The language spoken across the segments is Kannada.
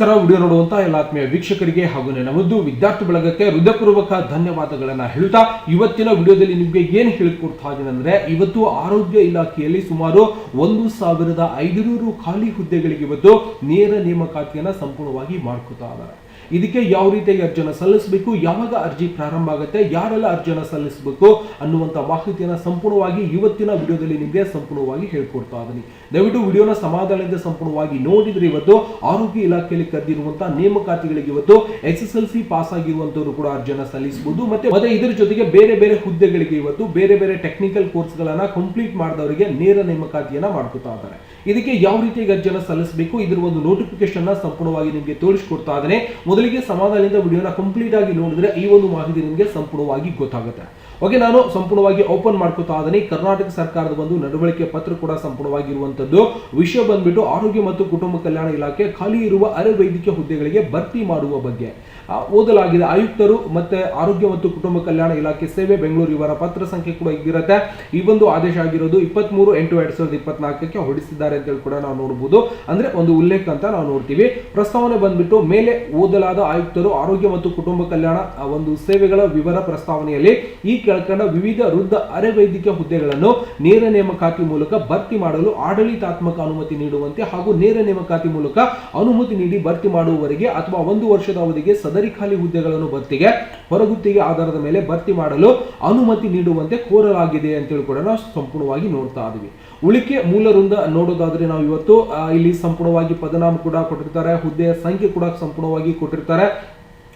ನಮಸ್ಕಾರ, ವಿಡಿಯೋ ನೋಡುವಂತ ಎಲ್ಲ ಆತ್ಮೀಯ ವೀಕ್ಷಕರಿಗೆ ಹಾಗೂ ನನ್ನ ಮುದ್ದು ವಿದ್ಯಾರ್ಥಿ ಬಳಗಕ್ಕೆ ಹೃದಯಪೂರ್ವಕ ಧನ್ಯವಾದಗಳನ್ನು ಹೇಳ್ತಾ ಇವತ್ತಿನ ವಿಡಿಯೋದಲ್ಲಿ ನಿಮಗೆ ಏನು ಹೇಳಿಕೊಡ್ತಾ ಇದ್ದೀನಿ ಅಂದರೆ ಇವತ್ತು ಆರೋಗ್ಯ ಇಲಾಖೆಯಲ್ಲಿ ಸುಮಾರು ಒಂದು ಸಾವಿರದ ಐದುನೂರು ಖಾಲಿ ಹುದ್ದೆಗಳಿಗೆ ಇವತ್ತು ನೇರ ನೇಮಕಾತಿಯನ್ನ ಸಂಪೂರ್ಣವಾಗಿ ಮಾಡ್ಕೊತಾ ಇದ್ದಾರೆ. ಇದಕ್ಕೆ ಯಾವ ರೀತಿಯಾಗಿ ಅರ್ಜಿಯನ್ನು ಸಲ್ಲಿಸಬೇಕು, ಯಾವಾಗ ಅರ್ಜಿ ಪ್ರಾರಂಭ ಆಗುತ್ತೆ, ಯಾರೆಲ್ಲ ಅರ್ಜಿಯನ್ನು ಸಲ್ಲಿಸಬೇಕು ಅನ್ನುವಂಥ ಮಾಹಿತಿಯನ್ನು ಸಂಪೂರ್ಣವಾಗಿ ಇವತ್ತಿನ ವಿಡಿಯೋದಲ್ಲಿ ನಿಮಗೆ ಸಂಪೂರ್ಣವಾಗಿ ಹೇಳ್ಕೊಡ್ತಾ ಇದ್ದೀನಿ ದಯವಿಟ್ಟು ವಿಡಿಯೋನ ಸಮಾಧಾನದಿಂದ ಸಂಪೂರ್ಣವಾಗಿ ನೋಡಿದ್ರೆ. ಇವತ್ತು ಆರೋಗ್ಯ ಇಲಾಖೆಯಲ್ಲಿ ಕರೆದಿರುವಂತಹ ನೇಮಕಾತಿಗಳಿಗೆ ಇವತ್ತು S S L C pass ಆಗಿರುವಂತವರು ಕೂಡ ಅರ್ಜಿಯನ್ನು ಸಲ್ಲಿಸಬಹುದು. ಮತ್ತೆ ಮತ್ತೆ ಇದರ ಜೊತೆಗೆ ಬೇರೆ ಬೇರೆ ಹುದ್ದೆಗಳಿಗೆ ಇವತ್ತು ಬೇರೆ ಬೇರೆ ಟೆಕ್ನಿಕಲ್ ಕೋರ್ಸ್ ಗಳನ್ನ ಕಂಪ್ಲೀಟ್ ಮಾಡಿದವರಿಗೆ ನೇರ ನೇಮಕಾತಿಯನ್ನ ಮಾಡ್ಕೊತಾ ಇದ್ದಾರೆ. ಇದಕ್ಕೆ ಯಾವ ರೀತಿ ಅರ್ಜಿಯನ್ನು ಸಲ್ಲಿಸಬೇಕು? ಇದರ ಒಂದು ನೋಟಿಫಿಕೇಶನ್ ಸಂಪೂರ್ಣವಾಗಿ ನಿಮಗೆ ತೋರಿಸಿಕೊಡ್ತಾ ಇದ್ದೇನೆ. ಮೊದಲಿಗೆ ಸಮಾಧಾನದಿಂದ ವಿಡಿಯೋನ ಕಂಪ್ಲೀಟ್ ಆಗಿ ನೋಡಿದ್ರೆ ಈ ಒಂದು ಮಾಹಿತಿ ನಿಮಗೆ ಸಂಪೂರ್ಣವಾಗಿ ಗೊತ್ತಾಗುತ್ತೆ. ಓಕೆ, ನಾನು ಸಂಪೂರ್ಣವಾಗಿ ಓಪನ್ ಮಾಡ್ಕೊತಾ ಇದ್ದೀನಿ. ಕರ್ನಾಟಕ ಸರ್ಕಾರದ ಒಂದು ನಡವಳಿಕೆ ಪತ್ರ ಕೂಡ ವಿಷಯ ಬಂದ್ಬಿಟ್ಟು ಆರೋಗ್ಯ ಮತ್ತು ಕುಟುಂಬ ಕಲ್ಯಾಣ ಇಲಾಖೆ ಖಾಲಿ ಇರುವ ಅರೆ ವೈದ್ಯಕೀಯ ಹುದ್ದೆಗಳಿಗೆ ಭರ್ತಿ ಮಾಡುವ ಬಗ್ಗೆ. ಓದಲಾಗಿದೆ. ಆಯುಕ್ತರು ಮತ್ತೆ ಆರೋಗ್ಯ ಮತ್ತು ಕುಟುಂಬ ಕಲ್ಯಾಣ ಇಲಾಖೆ ಸೇವೆ ಬೆಂಗಳೂರು ಇವರ ಪತ್ರ ಸಂಖ್ಯೆ ಕೂಡ ಇರುತ್ತೆ ಈ ಒಂದು ಆದೇಶ ಆಗಿರೋದು ಇಪ್ಪತ್ಮೂರು ಎಂಟು ಎರಡ್ ಸಾವಿರದ ಇಪ್ಪತ್ನಾಲ್ಕಕ್ಕೆ ಹೊರಡಿಸಿದ್ದಾರೆ ಅಂತ ಹೇಳಿ ಕೂಡ ನಾವು ನೋಡಬಹುದು ಅಂದ್ರೆ ಒಂದು ಉಲ್ಲೇಖ ಅಂತ ನಾವು ನೋಡ್ತೀವಿ. ಪ್ರಸ್ತಾವನೆ ಬಂದ್ಬಿಟ್ಟು ಮೇಲೆ ಓದಲಾದ ಆಯುಕ್ತರು ಆರೋಗ್ಯ ಮತ್ತು ಕುಟುಂಬ ಕಲ್ಯಾಣ ಒಂದು ಸೇವೆಗಳ ವಿವರ ಪ್ರಸ್ತಾವನೆಯಲ್ಲಿ ಈ ಕೆಳಕಂಡ ವಿವಿಧ ವೃದ್ಧ ಅರೆ ವೈದ್ಯಕೀಯ ಹುದ್ದೆಗಳನ್ನು ನೇರ ನೇಮಕಾತಿ ಮೂಲಕ ಭರ್ತಿ ಮಾಡಲು ಆಡಳಿತಾತ್ಮಕ ಅನುಮತಿ ನೀಡುವಂತೆ ಹಾಗೂ ನೇರ ನೇಮಕಾತಿ ಮೂಲಕ ಅನುಮತಿ ನೀಡಿ ಭರ್ತಿ ಮಾಡುವವರೆಗೆ ಅಥವಾ ಒಂದು ವರ್ಷದ ಅವಧಿಗೆ ಸದರಿ ಖಾಲಿ ಹುದ್ದೆಗಳನ್ನು ಭರ್ತಿಗೆ, ಹೊರಗುತ್ತಿಗೆ ಆಧಾರದ ಮೇಲೆ ಭರ್ತಿ ಮಾಡಲು ಅನುಮತಿ ನೀಡುವಂತೆ ಕೋರಲಾಗಿದೆ ಅಂತೇಳಿ ಕೂಡ ನಾವು ಸಂಪೂರ್ಣವಾಗಿ ನೋಡ್ತಾ ಇದೀವಿ ಉಳಿಕೆ ಮೂಲ ನೋಡೋದಾದ್ರೆ ನಾವು ಇವತ್ತು ಇಲ್ಲಿ ಸಂಪೂರ್ಣವಾಗಿ ಪದನಾಮ ಕೂಡ ಕೊಟ್ಟಿರ್ತಾರೆ, ಹುದ್ದೆಯ ಸಂಖ್ಯೆ ಕೂಡ ಸಂಪೂರ್ಣವಾಗಿ ಕೊಟ್ಟಿರ್ತಾರೆ.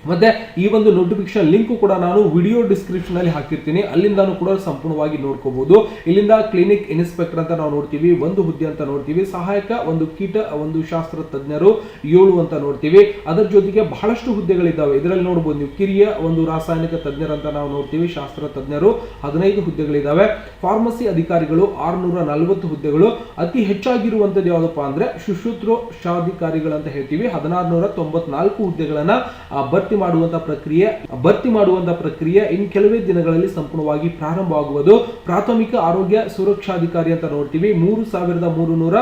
ಮತ್ತೆ ಈ ಒಂದು ನೋಟಿಫಿಕೇಶನ್ ಲಿಂಕ್ ಕೂಡ ನಾನು ವಿಡಿಯೋ ಡಿಸ್ಕ್ರಿಪ್ಷನ್ ಅಲ್ಲಿ ಹಾಕಿರ್ತೀನಿ. ಅಲ್ಲಿಂದಾನು ಕೂಡ ಸಂಪೂರ್ಣವಾಗಿ ನೋಡ್ಕೋಬಹುದು ಇಲ್ಲಿಂದ ಕ್ಲಿನಿಕ್ ಇನ್ಸ್ಪೆಕ್ಟರ್ ಅಂತ ನಾವು ನೋಡ್ತೀವಿ ಒಂದು ಹುದ್ದೆ ಅಂತ ನೋಡ್ತೀವಿ ಸಹಾಯಕ ಒಂದು ಕೀಟ ಒಂದು ಶಾಸ್ತ್ರ ತಜ್ಞರು ಏಳು ಅಂತ ನೋಡ್ತೀವಿ. ಅದರ ಜೊತೆಗೆ ಬಹಳಷ್ಟು ಹುದ್ದೆಗಳಿದ್ದಾವೆ. ಇದರಲ್ಲಿ ನೋಡಬಹುದು ನೀವು ಕಿರಿಯ ಒಂದು ರಾಸಾಯನಿಕ ತಜ್ಞರಂತ ನಾವು ನೋಡ್ತೀವಿ ಶಾಸ್ತ್ರ ತಜ್ಞರು ಹದಿನೈದು ಹುದ್ದೆಗಳಿದ್ದಾವೆ. ಫಾರ್ಮಸಿ ಅಧಿಕಾರಿಗಳು ಆರ್ನೂರ ನಲವತ್ತು ಹುದ್ದೆಗಳು. ಅತಿ ಹೆಚ್ಚಾಗಿರುವಂತದ್ದು ಯಾವುದಪ್ಪ ಅಂದ್ರೆ ಶಾಧಿಕಾರಿಗಳಂತ ಹೇಳ್ತೀವಿ. ಹದಿನಾರು ನೂರ ತೊಂಬತ್ನಾಲ್ಕು ಹುದ್ದೆಗಳನ್ನ ಆ, ಭರ್ತಿ ಮಾಡುವಂತಹ ಪ್ರಕ್ರಿಯೆ, ಭರ್ತಿ ಮಾಡುವಂತಹ ಪ್ರಕ್ರಿಯೆ ಇನ್ ಕೆಲವೇ ದಿನಗಳಲ್ಲಿ ಸಂಪೂರ್ಣವಾಗಿ ಪ್ರಾರಂಭವಾಗುವುದು. ಪ್ರಾಥಮಿಕ ಆರೋಗ್ಯ ಸುರಕ್ಷಾಧಿಕಾರಿ ಅಂತ ನೋಡ್ತೀವಿ. ಮೂರು ಸಾವಿರದ ಮೂರು ನೂರ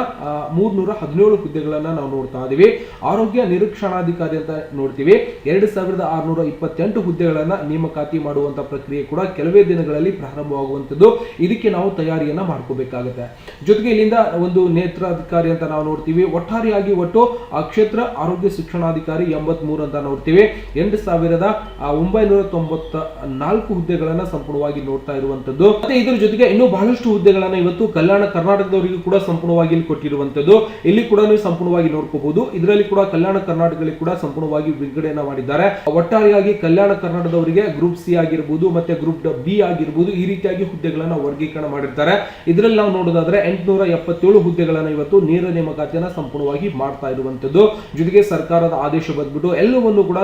ಮೂರ್ನೂರ ಹದಿನೇಳು ಹುದ್ದೆಗಳನ್ನ ನಾವು ನೋಡ್ತಾ ಇದೀವಿ. ಆರೋಗ್ಯ ನಿರೀಕ್ಷಣಾಧಿಕಾರಿ ಅಂತ ನೋಡ್ತೀವಿ. ಎರಡು ಸಾವಿರದ ಆರುನೂರ ಇಪ್ಪತ್ತೆಂಟು ಹುದ್ದೆಗಳನ್ನ ನೇಮಕಾತಿ ಮಾಡುವಂತ ಪ್ರಕ್ರಿಯೆ ಕೂಡ ಕೆಲವೇ ದಿನಗಳಲ್ಲಿ ಪ್ರಾರಂಭವಾಗುವಂತದ್ದು ಇದಕ್ಕೆ ನಾವು ತಯಾರಿಯನ್ನ ಮಾಡ್ಕೋಬೇಕಾಗುತ್ತೆ. ಜೊತೆಗೆ ಇಲ್ಲಿಂದ ಒಂದು ನೇತ್ರಾಧಿಕಾರಿ ಅಂತ ನಾವು ನೋಡ್ತೀವಿ. ಒಟ್ಟಾರೆಯಾಗಿ ಒಟ್ಟು ಆ ಕ್ಷೇತ್ರ ಆರೋಗ್ಯ ಶಿಕ್ಷಣಾಧಿಕಾರಿ ಎಂಬತ್ ಮೂರು ಅಂತ ನೋಡ್ತೀವಿ. ಎಂಟು ಸಾವಿರದ ಒಂಬೈನೂರ ತೊಂಬತ್ತ ನಾಲ್ಕು ಹುದ್ದೆಗಳನ್ನ ಸಂಪೂರ್ಣವಾಗಿ ನೋಡ್ತಾ ಇರುವಂತದ್ದು ಮತ್ತೆ ಇದರ ಜೊತೆಗೆ ಇನ್ನೂ ಬಹಳಷ್ಟು ಹುದ್ದೆಗಳನ್ನ ಇವತ್ತು ಕಲ್ಯಾಣ ಕರ್ನಾಟಕದವರಿಗೂ ಕೂಡ ಸಂಪೂರ್ಣವಾಗಿ ಇಲ್ಲಿ ಕೊಟ್ಟಿರುವಂತದ್ದು ಇಲ್ಲಿ ಕೂಡ ನೀವು ಸಂಪೂರ್ಣವಾಗಿ ನೋಡ್ಕೋಬಹುದು. ಇದರಲ್ಲಿ ಕೂಡ ಕಲ್ಯಾಣ ಕರ್ನಾಟಕದಲ್ಲಿ ಕೂಡ ಸಂಪೂರ್ಣವಾಗಿ ವಿಂಗಡಣೆ ಮಾಡಿದ್ದಾರೆ. ಒಟ್ಟಾರೆಯಾಗಿ ಕಲ್ಯಾಣ ಕರ್ನಾಟಕದವರಿಗೆ ಗ್ರೂಪ್ ಸಿ ಆಗಿರ್ಬೋದು, ಮತ್ತೆ ಗ್ರೂಪ್ ಬಿ ಆಗಿರ್ಬೋದು, ಈ ರೀತಿಯಾಗಿ ಹುದ್ದೆಗಳನ್ನ ವರ್ಗೀಕರಣ ಮಾಡಿರ್ತಾರೆ. ಇದರಲ್ಲಿ ನಾವು ನೋಡೋದಾದ್ರೆ ಎಂಟುನೂರ ಎಪ್ಪತ್ತೇಳು ಹುದ್ದೆಗಳನ್ನ ಇವತ್ತು ನೇರ ನೇಮಕಾತಿಯನ್ನ ಸಂಪೂರ್ಣವಾಗಿ ಮಾಡ್ತಾ ಇರುವಂತದ್ದು ಜೊತೆಗೆ ಸರ್ಕಾರದ ಆದೇಶ ಬಂದ್ಬಿಟ್ಟು ಎಲ್ಲವನ್ನು ಕೂಡ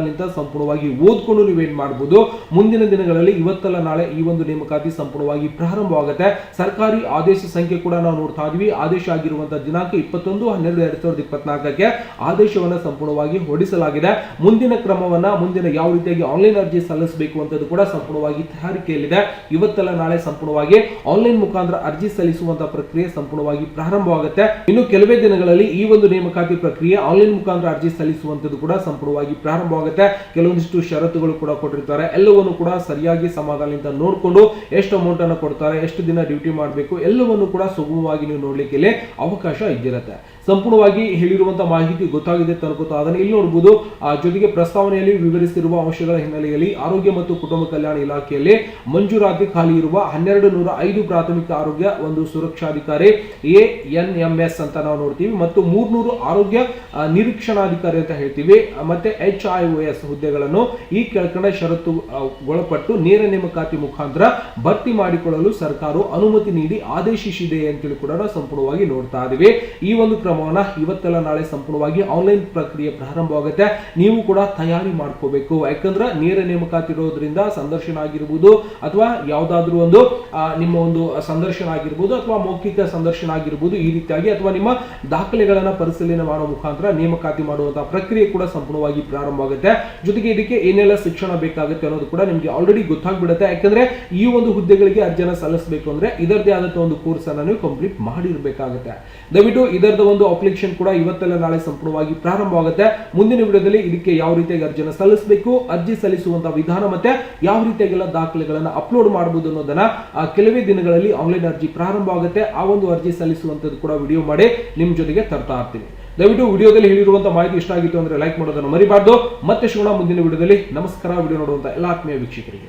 ಸಮಾಧಾನದಿಂದ ಸಂಪೂರ್ಣವಾಗಿ ಓದ್ಕೊಂಡು ನೀವೇನ್ ಮಾಡಬಹುದು ಮುಂದಿನ ದಿನಗಳಲ್ಲಿ ಇವತ್ತಲ್ಲ ನಾಳೆ ಈ ಒಂದು ನೇಮಕಾತಿ ಸಂಪೂರ್ಣವಾಗಿ ಪ್ರಾರಂಭವಾಗುತ್ತೆ. ಸರ್ಕಾರಿ ಆದೇಶ ಸಂಖ್ಯೆ ಕೂಡ ನಾವು ನೋಡ್ತಾ ಇದೀವಿ. ಆದೇಶ ಆಗಿರುವಂತಹ ದಿನಾಂಕ ಇಪ್ಪತ್ತೊಂದು, ಹನ್ನೆರಡು, ಎರಡ್ ಸಾವಿರದ ಇಪ್ಪತ್ನಾಲ್ಕಕ್ಕೆ ಆದೇಶವನ್ನ ಸಂಪೂರ್ಣವಾಗಿ ಹೊಡಿಸಲಾಗಿದೆ ಮುಂದಿನ ಕ್ರಮವನ್ನ, ಮುಂದಿನ ಯಾವ ರೀತಿಯಾಗಿ ಆನ್ಲೈನ್ ಅರ್ಜಿ ಸಲ್ಲಿಸಬೇಕು ಅಂತದ್ದು ಕೂಡ ಸಂಪೂರ್ಣವಾಗಿ ತಯಾರಿಕೆಯಲ್ಲಿದೆ. ಇವತ್ತಲ್ಲ ನಾಳೆ ಸಂಪೂರ್ಣವಾಗಿ ಆನ್ಲೈನ್ ಮುಖಾಂತರ ಅರ್ಜಿ ಸಲ್ಲಿಸುವಂತಹ ಪ್ರಕ್ರಿಯೆ ಸಂಪೂರ್ಣವಾಗಿ ಪ್ರಾರಂಭವಾಗುತ್ತೆ. ಇನ್ನು ಕೆಲವೇ ದಿನಗಳಲ್ಲಿ ಈ ಒಂದು ನೇಮಕಾತಿ ಪ್ರಕ್ರಿಯೆ ಆನ್ಲೈನ್ ಮುಖಾಂತರ ಅರ್ಜಿ ಸಲ್ಲಿಸುವಂತದ್ದು ಕೂಡ ಸಂಪೂರ್ಣವಾಗಿ ಪ್ರಾರಂಭವಾಗುತ್ತೆ. ಕೆಲವೊಂದಿಷ್ಟು ಷರತ್ತುಗಳು ಕೂಡ ಕೊಟ್ಟಿರ್ತಾರೆ. ಎಲ್ಲವನ್ನು ಕೂಡ ಸರಿಯಾಗಿ ಸಮಾಧಾನದಿಂದ ನೋಡಿಕೊಂಡು ಎಷ್ಟು ಅಮೌಂಟ್ ಅನ್ನು ಕೊಡ್ತಾರೆ, ಎಷ್ಟು ದಿನ ಡ್ಯೂಟಿ ಮಾಡಬೇಕು, ಎಲ್ಲವನ್ನು ಕೂಡ ಸುಗಮವಾಗಿ ನೀವು ನೋಡ್ಲಿಕ್ಕೆ ಅವಕಾಶ ಇದ್ದಿರುತ್ತೆ. ಸಂಪೂರ್ಣವಾಗಿ ಹೇಳಿರುವಂತಹ ಮಾಹಿತಿ ಗೊತ್ತಾಗಿದೆ ತಲುಪುತ್ತಾ ಅದನ್ನು ಇಲ್ಲಿ ನೋಡಬಹುದು ಜೊತೆಗೆ ಪ್ರಸ್ತಾವನೆಯಲ್ಲಿ ವಿವರಿಸಿರುವ ಅಂಶಗಳ ಹಿನ್ನೆಲೆಯಲ್ಲಿ ಆರೋಗ್ಯ ಮತ್ತು ಕುಟುಂಬ ಕಲ್ಯಾಣ ಇಲಾಖೆಯಲ್ಲಿ ಮಂಜೂರಾತಿ ಖಾಲಿ ಇರುವ ಹನ್ನೆರಡು ನೂರ ಐದು ಪ್ರಾಥಮಿಕ ಆರೋಗ್ಯ, ಒಂದು ಸುರಕ್ಷಾಧಿಕಾರಿ, ಎ ಅಂತ ನಾವು ನೋಡ್ತೀವಿ, ಮತ್ತು ಮೂರ್ನೂರು ಆರೋಗ್ಯ ನಿರೀಕ್ಷಣಾಧಿಕಾರಿ ಅಂತ ಹೇಳ್ತೀವಿ. ಮತ್ತೆ ಎಚ್ ಐ ಒ ಎಸ್ ಹುದ್ದೆಗಳನ್ನು ಈ ಕೆಳಕಂಡ ಷರತ್ತು ಒಳಪಟ್ಟು ನೇರ ನೇಮಕಾತಿ ಮುಖಾಂತರ ಭರ್ತಿ ಮಾಡಿಕೊಳ್ಳಲು ಸರ್ಕಾರ ಅನುಮತಿ ನೀಡಿ ಆದೇಶಿಸಿದೆ ಅಂತೇಳಿ ಕೂಡ ಸಂಪೂರ್ಣವಾಗಿ ನೋಡ್ತಾ ಇದೀವಿ. ಈ ಒಂದು ಕ್ರಮವನ್ನ ಇವತ್ತೆಲ್ಲ ನಾಳೆ ಸಂಪೂರ್ಣವಾಗಿ ಆನ್ಲೈನ್ ಪ್ರಕ್ರಿಯೆ ಪ್ರಾರಂಭವಾಗುತ್ತೆ. ನೀವು ಕೂಡ ತಯಾರಿ ಮಾಡ್ಕೋಬೇಕು. ಯಾಕಂದ್ರೆ ನೇರ ನೇಮಕಾತಿ ಇರೋದ್ರಿಂದ ಸಂದರ್ಶನ ಆಗಿರ್ಬೋದು ಅಥವಾ ಯಾವ್ದಾದ್ರು ಒಂದು ನಿಮ್ಮ ಒಂದು ಸಂದರ್ಶನ ಆಗಿರ್ಬೋದು ಅಥವಾ ಮೌಖಿಕ ಸಂದರ್ಶನ ಆಗಿರ್ಬೋದು ಈ ರೀತಿಯಾಗಿ ಅಥವಾ ನಿಮ್ಮ ದಾಖಲೆಗಳನ್ನ ಪರಿಶೀಲನೆ ಮಾಡುವ ಮುಖಾಂತರ ನೇಮಕಾತಿ ಮಾಡುವಂತಹ ಪ್ರಕ್ರಿಯೆ ಕೂಡ ಸಂಪೂರ್ಣವಾಗಿ ಪ್ರಾರಂಭವಾಗುತ್ತೆ. ಜೊತೆಗೆ ಇದಕ್ಕೆ ಏನೆಲ್ಲ ಶಿಕ್ಷಣ ಬೇಕಾಗುತ್ತೆ ಅನ್ನೋದು ಕೂಡ ನಿಮಗೆ ಆಲ್ರೆಡಿ ಗೊತ್ತಾಗ್ಬಿಡುತ್ತೆ. ಯಾಕಂದ್ರೆ ಈ ಒಂದು ಹುದ್ದೆಗಳಿಗೆ ಅರ್ಜಿನ ಸಲ್ಲಿಸಬೇಕು ಅಂದ್ರೆ ಇದರದೇ ಆದಂತಹ ಒಂದು ಕೋರ್ಸ್ ಅನ್ನ ನೀವು ಕಂಪ್ಲೀಟ್ ಮಾಡಿರ್ಬೇಕಾಗುತ್ತೆ. ದಯವಿಟ್ಟು ಇದರದ ಒಂದು ಒಂದು ಅಪ್ಲಿಕೇಶನ್ ಕೂಡ ಇವತ್ತೆಲ್ಲ ನಾಳೆ ಸಂಪೂರ್ಣವಾಗಿ ಪ್ರಾರಂಭವಾಗುತ್ತೆ. ಮುಂದಿನ ವಿಡಿಯೋದಲ್ಲಿ ಇದಕ್ಕೆ ಯಾವ ರೀತಿಯಾಗಿ ಅರ್ಜಿಯನ್ನು ಸಲ್ಲಿಸಬೇಕು, ಅರ್ಜಿ ಸಲ್ಲಿಸುವಂತಹ ವಿಧಾನ ಮತ್ತೆ ಯಾವ ರೀತಿಯಾಗಿಲ್ಲ ದಾಖಲೆಗಳನ್ನ ಅಪ್ಲೋಡ್ ಮಾಡಬಹುದು ಅನ್ನೋದನ್ನ ಕೆಲವೇ ದಿನಗಳಲ್ಲಿ ಆನ್ಲೈನ್ ಅರ್ಜಿ ಪ್ರಾರಂಭವಾಗುತ್ತೆ ಆ ಒಂದು ಅರ್ಜಿ ಸಲ್ಲಿಸುವಂತದ್ದು ಕೂಡ ವಿಡಿಯೋ ಮಾಡಿ ನಿಮ್ ಜೊತೆಗೆ ತರ್ತಾ ಇರ್ತೀನಿ. ದಯವಿಟ್ಟು ವಿಡಿಯೋದಲ್ಲಿ ಹೇಳಿರುವಂತಹ ಮಾಹಿತಿ ಇಷ್ಟ ಆಗಿತ್ತು ಅಂದ್ರೆ ಲೈಕ್ ಮಾಡೋದನ್ನು ಮರಿಬಾರ್ದು. ಮತ್ತೆ ಶಿವಣ ಮುಂದಿನ ವಿಡಿಯೋದಲ್ಲಿ. ನಮಸ್ಕಾರ. ವಿಡಿಯೋ ನೋಡುವಂತ ಎಲ್ಲ ಆತ್ಮೀಯ ವೀಕ್ಷಕರಿಗೆ.